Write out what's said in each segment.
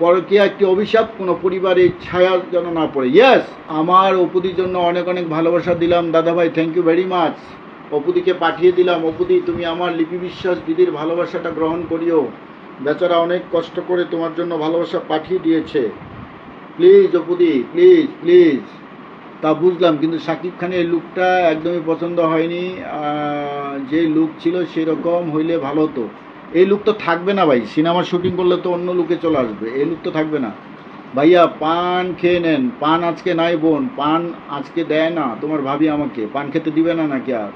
পরকীয়া একটি অভিশাপ, কোনো পরিবারের ছায়া যেন না পড়ে। ইয়েস আমার অপুদির জন্য অনেক অনেক ভালোবাসা দিলাম। দাদা ভাই থ্যাংক ইউ ভেরি মাচ অপুদিকে পাঠিয়ে দিলাম। অপুদি, তুমি আমার লিপি বিশ্বাস দিদির ভালোবাসাটা গ্রহণ করিও। বেচারা অনেক কষ্ট করে তোমার জন্য ভালোবাসা পাঠিয়ে দিয়েছে। প্লিজ অপুদি প্লিজ প্লিজ তা বুঝলাম, কিন্তু শাকিব খানের লুকটা একদমই পছন্দ হয়নি। যে লুক ছিল সেরকম হইলে ভালো হতো। এই লুক তো থাকবে না ভাই। সিনেমার শুটিং করলে তো অন্য লুকে চলে আসবে। এই লুক তো থাকবে না। ভাইয়া, পান খেয়ে নেন। পান আজকে নাই বোন। পান আজকে দেয় না। তোমার ভাবি আমাকে। পান খেতে দিবে না নাকি আর?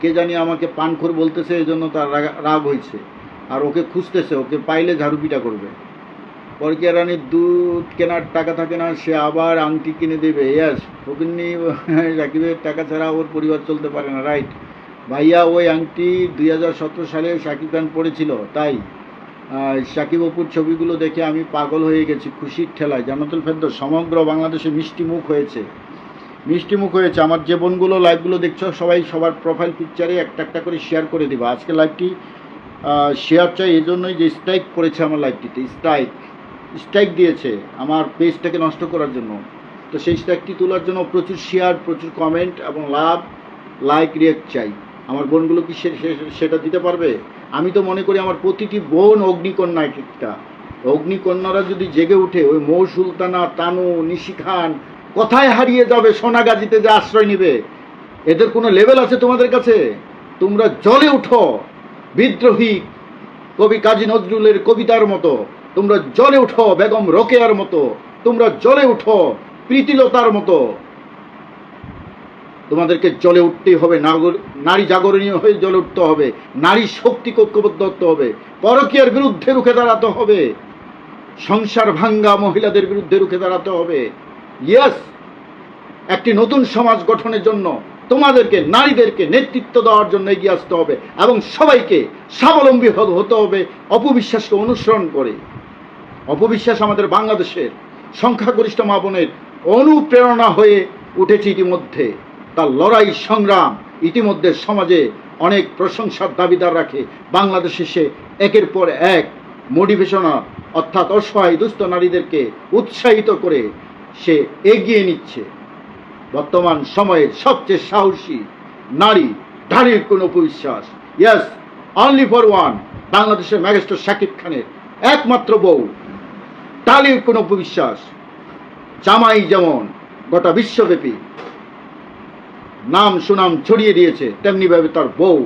কে জানি আমাকে পানখোর বলতেছে, এই জন্য তার রাগ- হয়েছে। আর ওকে খুঁজতেছে। ওকে পাইলে ঝাড়ু পিটা করবে। পরকিয়া রানীর দুধ কেনার টাকা থাকে না, সে আবার আংটি কিনে দেবে। ইয়াস ফকিন্নি রাকিবের টাকা ছাড়া ওর পরিবার চলতে পারে না। রাইট ভাইয়া ওই আংটি দুই হাজার সতেরো সালে শাকিব খান পড়েছিল, তাই শাকিব অপুর ছবিগুলো দেখে আমি পাগল হয়ে গেছি, খুশির ঠেলায়। জানাতুল ফেদ্দ সমগ্র বাংলাদেশে মিষ্টি মুখ হয়েছে। মিষ্টি মুখ হয়েছে। আমার জীবনগুলো লাইভগুলো দেখছ, সবাই সবার প্রোফাইল পিকচারে একটা একটা করে শেয়ার করে দিবা। আজকে লাইভটি শেয়ার চাই এই জন্যই যে স্ট্রাইক করেছে আমার লাইভটিতে স্ট্রাইক স্ট্রাইক দিয়েছে আমার পেজটাকে নষ্ট করার জন্য। তো সেই স্ট্রাইকটি তোলার জন্য প্রচুর শেয়ার প্রচুর কমেন্ট এবং লাভ লাইক রিয়েক্ট চাই। আমার বোনগুলো কি সেটা দিতে পারবে? আমি তো মনে করি আমার প্রতিটি বোন অগ্নিকন্যা এক একটা অগ্নিকন্যারা যদি জেগে উঠে ওই মৌ সুলতানা, তানু, নিশি খান কোথায় হারিয়ে যাবে, সোনাগাজীতে যে আশ্রয় নেবে? এদের কোনো লেভেল আছে তোমাদের কাছে? তোমরা জলে উঠো, বিদ্রোহী কবি কাজী নজরুলের কবিতার মতো। তোমরা জলে উঠো, বেগম রোকেয়ার মতো। তোমরা জলে উঠো, প্রীতিলতার মতো। তোমাদেরকে জলে উঠতেই হবে নারী জাগরণীয় হয়ে জলে উঠতে হবে, নারী শক্তি ঐক্যবদ্ধ হতে হবে, পরকীয়ার বিরুদ্ধে রুখে দাঁড়াতে হবে, সংসার ভাঙ্গা মহিলাদের বিরুদ্ধে রুখে দাঁড়াতে হবে। ইয়েস একটি নতুন সমাজ গঠনের জন্য তোমাদেরকে, নারীদেরকে নেতৃত্ব দেওয়ার জন্য এগিয়ে আসতে হবে এবং সবাইকে স্বাবলম্বী হতে হবে অপবিশ্বাসকে অনুসরণ করে। অপবিশ্বাস আমাদের বাংলাদেশের সংখ্যাগরিষ্ঠ মা বোনের অনুপ্রেরণা হয়ে উঠেছে ইতিমধ্যে। তার লড়াই, সংগ্রাম ইতিমধ্যে সমাজে অনেক প্রশংসার দাবিদার রাখে। বাংলাদেশে সে একের পর এক মোটিভেশনাল অর্থাৎ অসহায় দুস্থ নারীদেরকে উৎসাহিত করে সে এগিয়ে নিচ্ছে। বর্তমান সময়ের সবচেয়ে সাহসী নারী নারীর কোন উপবিশ্বাস ইয়াস অনলি ফর ওয়ান বাংলাদেশের ম্যাজিস্ট্রেট শাকিব খানের একমাত্র বউ টালির কোন উপবিশ্বাস জামাই যেমন গোটা বিশ্বব্যাপী নাম সুনাম ছড়িয়ে দিয়েছে তেমনিভাবে তার বউ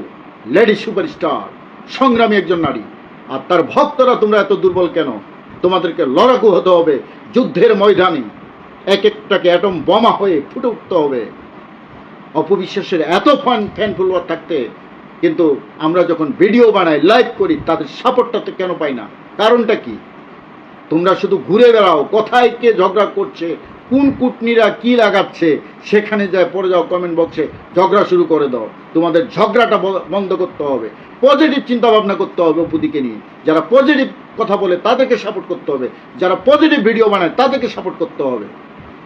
লেডি সুপারস্টার সংগ্রামী একজন নারী। আর তার ভক্তরা তোমরা এত দুর্বল কেন? তোমাদেরকে লড়াকু হতে হবে যুদ্ধের ময়দানে। এক একটাকে অ্যাটম বোমা হয়ে ফুটে উঠতে হবে। অপবিশ্বাসের এত ফান ফ্যান ফলোয়ার থাকতে, কিন্তু আমরা যখন ভিডিও বানাই লাইভ করি, তাদের সাপোর্টটা তো কেন পাই না? কারণটা কি? তোমরা শুধু ঘুরে বেড়াও, কোথায় কে ঝগড়া করছে কোন কুটনিরা কি লাগাচ্ছে, সেখানে যায়, পড়ে যাও কমেন্ট বক্সে ঝগড়া শুরু করে দাও। তোমাদের ঝগড়াটা বন্ধ করতে হবে। পজিটিভ চিন্তা ভাবনা করতে হবে অপুদিকে নিয়ে। যারা পজিটিভ কথা বলে, তাদেরকে সাপোর্ট করতে হবে। যারা পজিটিভ ভিডিও বানায়, তাদেরকে সাপোর্ট করতে হবে।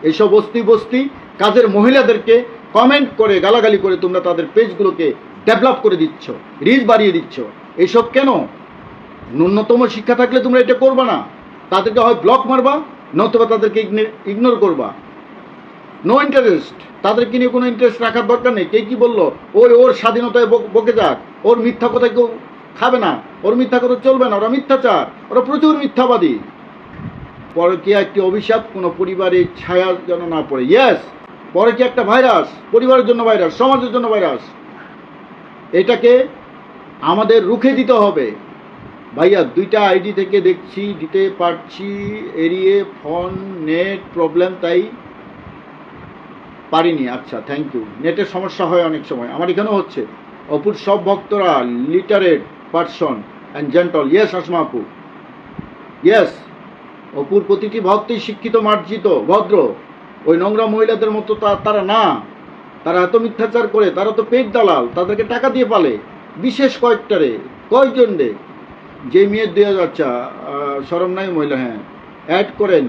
এইসব বস্তি বস্তি কাজের মহিলাদেরকে কমেন্ট করে, গালাগালি করে তোমরা তাদের পেজগুলোকে ডেভেলপ করে দিচ্ছ রিচ বাড়িয়ে দিচ্ছ। এইসব কেন? ন্যূনতম শিক্ষা থাকলে তোমরা এটা করবা না। তাদেরকে হয় ব্লক মারবা নতুবা তাদেরকে ইগনোর করবা। নো ইন্টারেস্ট তাদেরকে নিয়ে কোনো ইন্টারেস্ট রাখার দরকার নেই। কে কি বলল? ওই ওর স্বাধীনতায় বক- যাক। ওর মিথ্যা কথায় কেউ খাবে না। ওর মিথ্যা কথা চলবে না। ওরা মিথ্যাচার। ওরা প্রচুর মিথ্যাবাদী। পরকীয়া একটি অভিশাপ, কোনো পরিবারের ছায়া যেন না পড়ে। ইয়েস পরকীয়া একটা ভাইরাস পরিবারের জন্য ভাইরাস সমাজের জন্য ভাইরাস এটাকে আমাদের রুখে দিতে হবে। ভাইয়া, দুইটা আইডি থেকে দেখছি, দিতে পারছি, এড়িয়ে ফোন, নেট প্রবলেম, তাই পারিনি। আচ্ছা থ্যাংক ইউ নেটের সমস্যা হয় অনেক সময়। আমার এখানেও হচ্ছে। অপুর সব ভক্তরা literate person and gentle yes Asma আপু। ইয়েস অপুর প্রতিটি ভক্তই শিক্ষিত, মার্জিত, ভদ্র। ওই নোংরা মহিলাদের মতো তারা না। তারা এত মিথ্যাচার করে, তারা তো পেট দালাল। তাদেরকে টাকা দিয়ে পালে। বিশেষ কয়েকটারে। কয়েকজন রে? যে মেয়ের দুই হাজার আচ্ছা সরম নাই মহিলা হ্যাঁ অ্যাড করেন।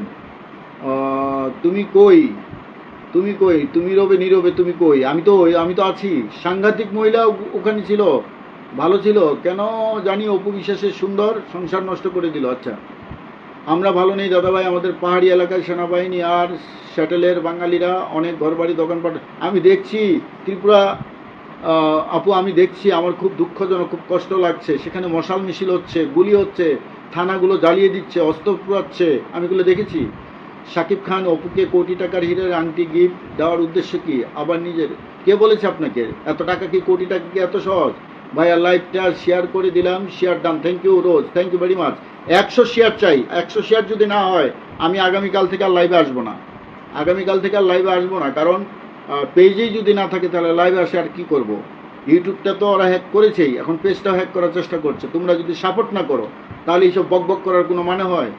তুমি কই? তুমি কই? তুমি রবে, নীরবে তুমি কই? আমি তো আমি তো আছি। সাংঘাতিক মহিলা ওখানে ছিল, ভালো ছিল। কেন জানি অপু বিশ্বাসের সুন্দর সংসার নষ্ট করে দিল। আচ্ছা আমরা ভালো নেই, দাদাভাই। আমাদের পাহাড়ি এলাকায় সেনাবাহিনী আর স্যাটেলের বাঙালিরা অনেক ঘরবাড়ি, দোকানপাট। আমি দেখছি ত্রিপুরা আপু, আমি দেখছি আমার খুব দুঃখজনক, খুব কষ্ট লাগছে। সেখানে মশাল মিছিল হচ্ছে, গুলি হচ্ছে, থানাগুলো জ্বালিয়ে দিচ্ছে, অস্ত্র পুরাচ্ছে। আমি এগুলো দেখেছি। শাকিব খান, অপুকে কোটি টাকার হিরের আংটি গিফট দেওয়ার উদ্দেশ্য কি? আবার নিজের। কে বলেছে আপনাকে? এত টাকা কি কোটি টাকা কি এত সহজ? ভাইয়া লাইভটা শেয়ার করে দিলাম। Share done thank you Rose thank you very much একশো শেয়ার চাই। একশো শেয়ার যদি না হয়, আমি আগামীকাল থেকে আর লাইভে আসব না। আগামীকাল থেকে আর লাইভে আসব না। কারণ পেজেই যদি না থাকে তাহলে লাইভে আসে আর কি করব? ইউটিউবটা তো ওরা হ্যাক করেছেই, এখন পেজটাও হ্যাক করার চেষ্টা করছে। তোমরা যদি সাপোর্ট না করো, তাহলে এইসব বক বক করার কোনো মানে হয়?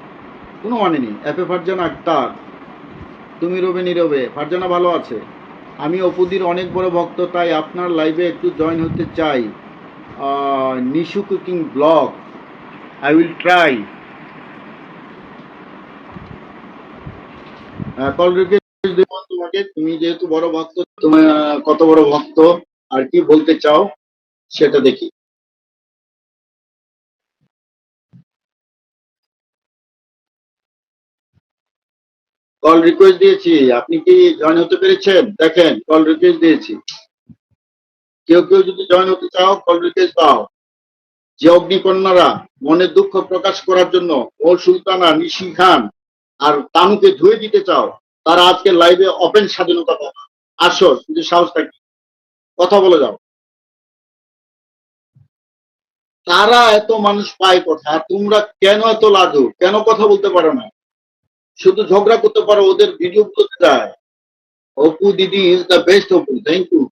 কোনো মানে নেই। অ্যাপে ফারজানা আক্তার তুমি রবে নীরবে। ফারজানা ভালো আছে। আমি অপুদির অনেক বড় ভক্ত, তাই আপনার লাইভে একটু জয়েন হতে চাই। Nishu cooking blog I will try call request দেব তোমাকে, তুমি যেহেতু বড় ভক্ত কত বড় ভক্ত, আর কি বলতে চাও, সেটা দেখি। কল রিকোয়েস্ট দিয়েছি, আপনি কি জয়েন হতে পেরেছেন? দেখেন কল রিকোয়েস্ট দিয়েছি। কেউ কেউ যদি জয়েন হতে চাও কল রিকোয়েস্ট দাও। যে অগ্নিকন্যারা মনের দুঃখ প্রকাশ করার জন্য, ও সুলতানা, নিশি খান আর তানুকে ধুয়ে দিতে চাও তারা আজকে লাইভে ওপেন স্বাধীনতা পাবে। আসো যদি সাহস থাকে কথা বলে যাও। তারা এত মানুষ পায় কথা তোমরা কেন এত লাজো কেন কথা বলতে পারো না? শুধু ঝগড়া করতে পারো, ওদের ভিডিও করতে যায় Apu didi is the best Apu thank you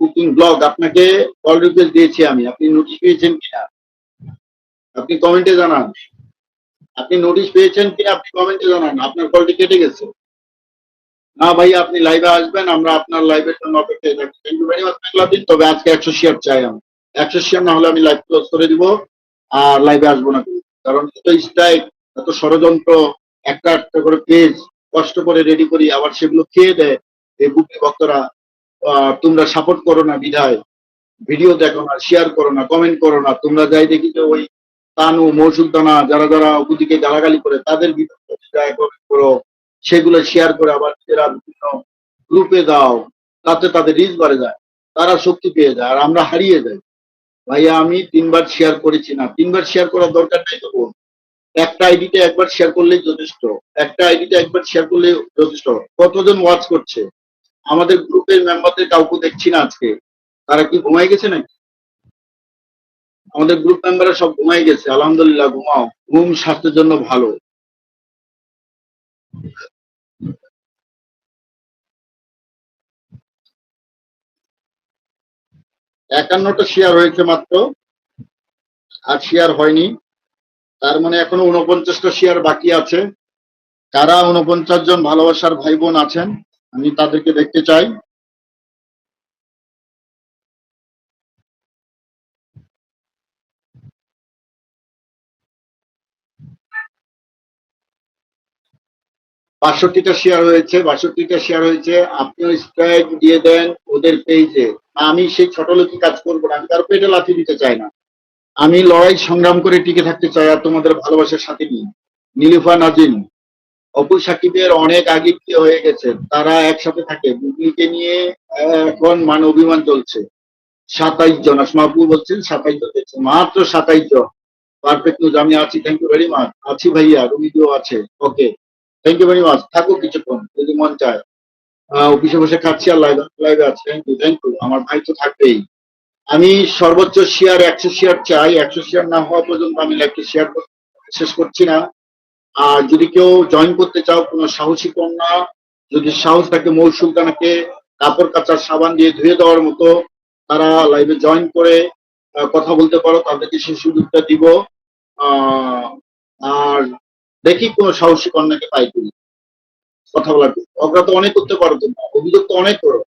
cooking blog, আপনাকে কল রিকোয়েস্ট দিয়েছি আমি। আপনি নোটিশ পেয়েছেন কিনা? আপনি কমেন্টে জানান। আপনি নোটিশ পেয়েছেন কিনা? আপনি কমেন্টে জানান। আপনার কলটি কেটে গেছে। না ভাই, আপনি লাইভে আসবেন, আমরা আপনার লাইভের জন্য অপেক্ষায় থাকি থ্যাংক ইউ ভেরি মাচ দিন তবে আজকে একশো শেয়ার চাই আমি। একশো শেয়ার না হলে আমি লাইভ ক্লোজ করে দিব, আর লাইভে আসব না। কারণ এত স্ট্রাইক এত ষড়যন্ত্র, একটা একটা করে পেজ কষ্ট করে রেডি করি, আবার সেগুলো খেয়ে দেয়। এই বুকে ভক্তরা তোমরা সাপোর্ট করো না বিধায়। ভিডিও দেখো না শেয়ার করো না কমেন্ট করো না। তোমরা যাই দেখি যে ওই তানু মৌসুলতানা যারা যারা ওদিকে গালাগালি করে, তাদের comment করো। সেগুলো শেয়ার করে আবার নিজেরা বিভিন্ন গ্রুপে দাও, তাতে তাদের রিচ বাড়ে যায়, তারা শক্তি পেয়ে যায়, আর আমরা হারিয়ে যাই। ভাইয়া, আমি তিনবার শেয়ার করেছি না। তিনবার শেয়ার করার দরকার নেই তো বোন? একটা আইডিতে একবার শেয়ার করলেই যথেষ্ট। একটা আইডিতে একবার শেয়ার করলে যথেষ্ট। কতজন ওয়াচ করছে? আমাদের গ্রুপের মেম্বারদের কাউকে দেখছি না আজকে। তারা কি ঘুমাই গেছে নাকি? আমাদের গ্রুপ মেম্বাররা সব ঘুমাই গেছে। আলহামদুলিল্লাহ, ঘুমাও। ঘুম স্বাস্থ্যের জন্য ভালো। একান্নটা শেয়ার হয়েছে মাত্র, আর শেয়ার হয়নি। তার মানে এখনও উনপঞ্চাশটা শেয়ার বাকি আছে। কারা উনপঞ্চাশ জন ভালোবাসার ভাই বোন আছেন, আমি তাদেরকে দেখতে চাই। বাষট্টিটা শেয়ার হয়েছে, বাষট্টিটা শেয়ার হয়েছে, আপনিও স্ট্রাইক দিয়ে দেন ওদের পেজে আমি সেই ছোটলোকি কাজ করব না, আমি কারও পেটে লাথি দিতে চাই না। আমি লড়াই সংগ্রাম করে টিকে থাকতে চাই আর তোমাদের ভালোবাসার সাথে নিয়ে। নীলুফা নাজিম, অপু সাকিবের অনেক আগে বিয়ে হয়ে গেছে, তারা একসাথে থাকে। বুবলিকে নিয়ে এখন মান অভিমান চলছে। সাতাইশ জন আসমাপু বলছেন সাতাইশ জন মাত্র সাতাইশ জন। পারফেক্ট নিউজ আমি আছি থ্যাংক ইউ ভেরি মাচ আছি ভাইয়া রুমিদিও আছে okay thank you very much থাকুক কিছুক্ষণ, যদি মন চায়। অফিসে বসে খাচ্ছি আর লাইভ লাইভে আছে। থ্যাংক ইউ থ্যাংক ইউ আমার ভাই তো থাকবেই। আমি সর্বোচ্চ শেয়ার একশো শেয়ার চাই। একশো শেয়ার না হওয়া পর্যন্ত আমি লাইভকে শেয়ার শেষ করছি না। আর যদি কেউ জয়েন করতে চাও, কোনো সাহসী কন্যা, যদি সাহস থাকে মৌ সুলতানাকে কাপড় কাচার সাবান দিয়ে ধুয়ে দেওয়ার মতো, তারা লাইভে জয়েন করে কথা বলতে পারো। তাদেরকে সেই সুযোগটা দিব। আর দেখি কোন সাহসী কন্যাকে পাই তুমি কথা বলার। অগ্রা তো অনেক করতে পারো তোমরা। অভিযোগ তো অনেক করো।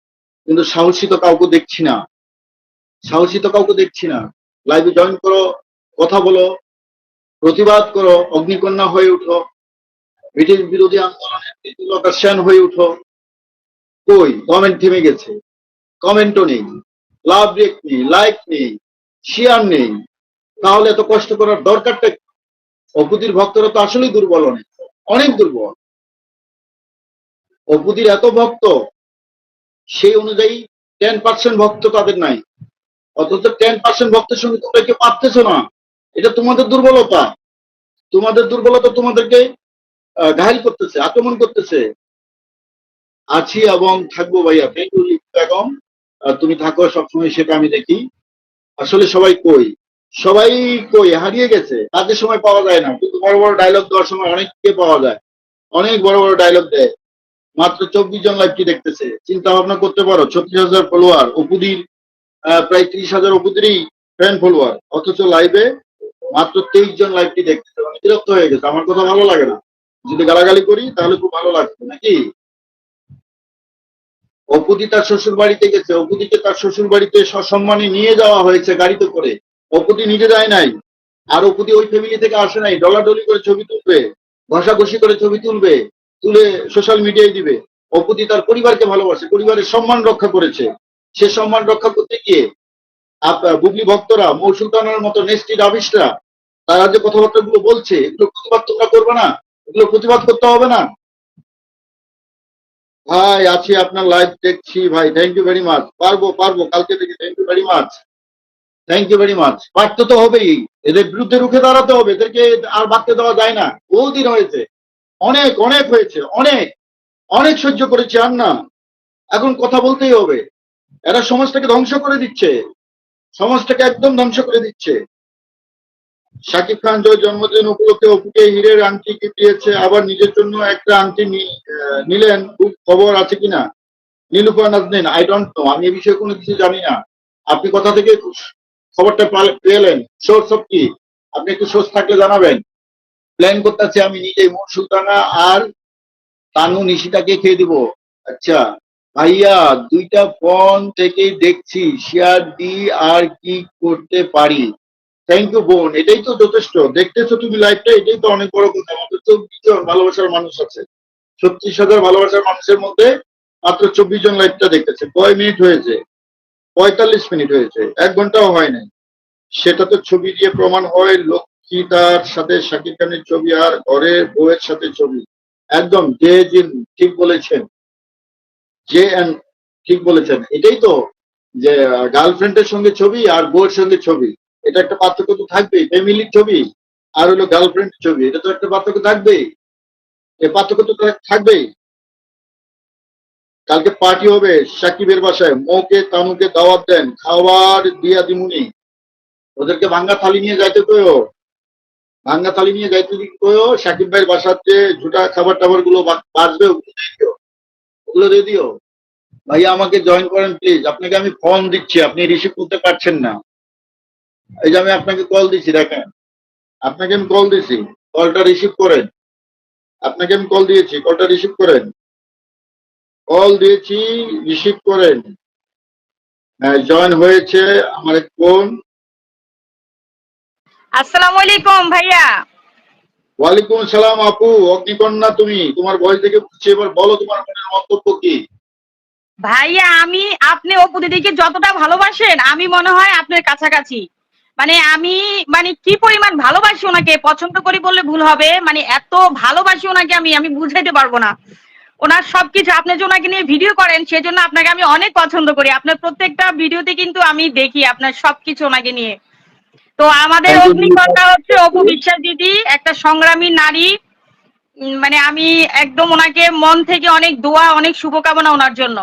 কিন্তু সাহসী তো কাউকে দেখছি না। সাহসী তো কাউকে দেখছি না। লাইভে জয়েন করো, কথা বলো, প্রতিবাদ করো, অগ্নিকন্যা হয়ে উঠো, ব্রিটিশ বিরোধী আন্দোলনের হয়ে উঠো। কই? কমেন্ট থেমে গেছে। কমেন্টও নেই। লাভ রেক নেই লাইক নেই শেয়ার নেই। তাহলে এত কষ্ট করার দরকারটা কি? অপুতির ভক্তরা তো আসলেই দুর্বল অনেক অনেক দুর্বল। অপুদির এত ভক্ত, সেই অনুযায়ী টেন পার্সেন্ট ভক্ত তাদের নাই। অথচ টেন পার্সেন্ট ভক্তের সঙ্গে তোমরা কেউ পারতেছো না। এটা তোমাদের দুর্বলতা। তোমাদের দুর্বলতা তোমাদেরকে ঘায়ল করতেছে, আক্রমণ করতেছে। আছি এবং থাকব ভাইয়া। ইউ বেগম তুমি থাকো, সবসময় সেটা আমি দেখি। আসলে সবাই কই? সবাই কই? হারিয়ে গেছে। কাজের সময় পাওয়া যায় না। কিন্তু বড় বড় ডায়লগ দেওয়ার সময় অনেককে পাওয়া যায়। অনেক বড় বড় ডায়লগ দেয়। মাত্র চব্বিশ জন লাইভটি দেখতেছে? চিন্তা ভাবনা করতে পারো, ছত্রিশ হাজার ফলোয়ার অপুদির প্রায় ত্রিশ হাজার অপুদিরই ফ্যান ফলোয়ার অথচ লাইভে মাত্র তেইশ জন লাইভটি দেখতেছে? আমি বিরক্ত হয়ে গেছে। আমার কথা ভালো লাগে না। যদি গালাগালি করি, তাহলে খুব ভালো লাগবে নাকি? অপুদি তার শ্বশুর বাড়িতে গেছে। অপুদিকে তার শ্বশুর বাড়িতে সসম্মানে নিয়ে যাওয়া হয়েছে গাড়িতে করে। অপুদি নিজে যায় নাই, আর অপুদি ওই ফ্যামিলি থেকে আসে নাই, ডলাডলি করে ছবি তুলবে, ঘষাঘষি করে ছবি তুলবে, তুলে সোশ্যাল মিডিয়ায় দিবে। অপুদি তার পরিবারকে ভালোবাসে, পরিবারের সম্মান রক্ষা করেছে। সে সম্মান রক্ষা করতে গিয়ে বুবলি ভক্তরা, মৌ সুলতানের মতো নেস্টি আবিসরা তারা যে কথাবার্তা গুলো বলছে, এগুলো প্রতিবাদ তোমরা করবে না, এগুলো প্রতিবাদ করতে হবে না। ভাই, আছি আপনার লাইভ দেখছি, ভাই থ্যাংক ইউ ভেরি মাচ পারব পারব, কালকে থেকে thank you very much thank you very much পারতে তো হবেই। এদের বিরুদ্ধে রুখে দাঁড়াতে হবে। এদেরকে আর বাঁচতে দেওয়া যায় না। বহুদিন হয়েছে। অনেক অনেক হয়েছে। অনেক। অনেক সহ্য করেছে আর না। এখন কথা বলতেই হবে। এরা সমাজটাকে ধ্বংস করে দিচ্ছে। সমাজটাকে একদম ধ্বংস করে দিচ্ছে। শাকিব খান জয় জন্মদিন উপলক্ষে অপুকে হীরের আংটি দিয়েছে আবার নিজের জন্য একটা আংটি নিলেন। খুব খবর আছে কিনা? Nilufar Naznin I don't know আমি এই বিষয়ে কোনো কিছু জানি না। আপনি কোথা থেকে খবরটা পেলেন। সোর্স অফ কি? আপনি একটু সোর্স থাকলে জানাবেন। প্ল্যান করতেছি আমি নিজেই সুলতানা আর তানু নিশিতাকে খেয়ে দিব। আচ্ছা ভাইয়া, দুইটা ফোন থেকেই দেখছি, শেয়ার দি আর কি করতে পারি। থ্যাংক ইউ বোন, এটাই তো যথেষ্ট। দেখতেছো তুমি লাইফটা এটাই তো অনেক বড় কথা। আমাদের তো জন ভালোবাসার মানুষ আছে। ছত্রিশ হাজার ভালোবাসার মানুষের মধ্যে মাত্র চব্বিশ জন লাইফটা দেখতেছে। কয় মিনিট হয়েছে? পঁয়তাল্লিশ মিনিট হয়েছে, এক ঘন্টাও হয় নাই। সেটা তো ছবি দিয়ে প্রমাণ হয়, লক্ষ্মী তার সাথে শাকিব খানের ছবি আর ঘরের বউয়ের সাথে ছবি। একদম যে জিন ঠিক বলেছেন, যে এন ঠিক বলেছেন। এটাই তো যে গার্লফ্রেন্ডের সঙ্গে ছবি আর বউয়ের সঙ্গে ছবি। এটা একটা পার্থক্য তো থাকবেই ফ্যামিলির ছবি আর হলো গার্লফ্রেন্ড ছবি। এটা তো একটা পার্থক্য থাকবেই। এই পার্থক্য তো থাকবেই। কালকে পার্টি হবে সাকিবের বাসায়। মৌকে, তানুকে দাওয়াত দেন, খাবার দিয়া দিমুনি। ওদেরকে ভাঙ্গা থালি নিয়ে যাইতে কয়ো ভাঙ্গা থালি নিয়ে যাইতে কয়ো সাকিব ভাইয়ের বাসার যে ঝুটা খাবার টাবারগুলো বাঁচবে ওগুলো দিয়ে দিও। ওগুলো দিয়ে দিও। ভাইয়া, আমাকে জয়েন করেন প্লিজ আপনাকে আমি ফোন দিচ্ছি, আপনি রিসিভ করতে পারছেন না। এই যে আমি আপনাকে কল দিছি, দেখেন। আপনাকে আমি কল দিছি। কলটা রিসিভ করেন। আপনাকে আমি কল দিয়েছি কলটা রিসিভ করেন। কল দিয়েছি রিসিভ করেন। জয়েন হয়েছে আমার এক বোন। আসসালামু আলাইকুম ভাইয়া। ওয়ালাইকুম সালাম আপু। অগ্নিকন্যা তুমি? তোমার বয়স দেখে বুঝছি এবার বলো তোমার মনের মন্তব্য কি? ভাইয়া আমি আপনি অপু দিদিকে যতটা ভালোবাসেন আমি মনে হয় আপনার কাছাকাছি। মানে আমি মানে কি পরিমাণ ভালোবাসি ওনাকে পছন্দ করি বললে ভুল হবে মানে এত ভালোবাসি ওনাকে আমি আমি বুঝাইতে পারব না। ওনার সবকিছু আপনি যে ওনাকে নিয়ে ভিডিও করেন সেজন্য আপনাকে আমি অনেক পছন্দ করি। আপনার প্রত্যেকটা ভিডিওতে কিন্তু আমি দেখি আপনার সবকিছু ওনাকে নিয়ে। তো আমাদের অগ্নিকন্যা হচ্ছে অপু বিশ্বাস দিদি একটা সংগ্রামী নারী। মানে আমি একদম ওনাকে মন থেকে অনেক দোয়া অনেক শুভকামনা ওনার জন্য।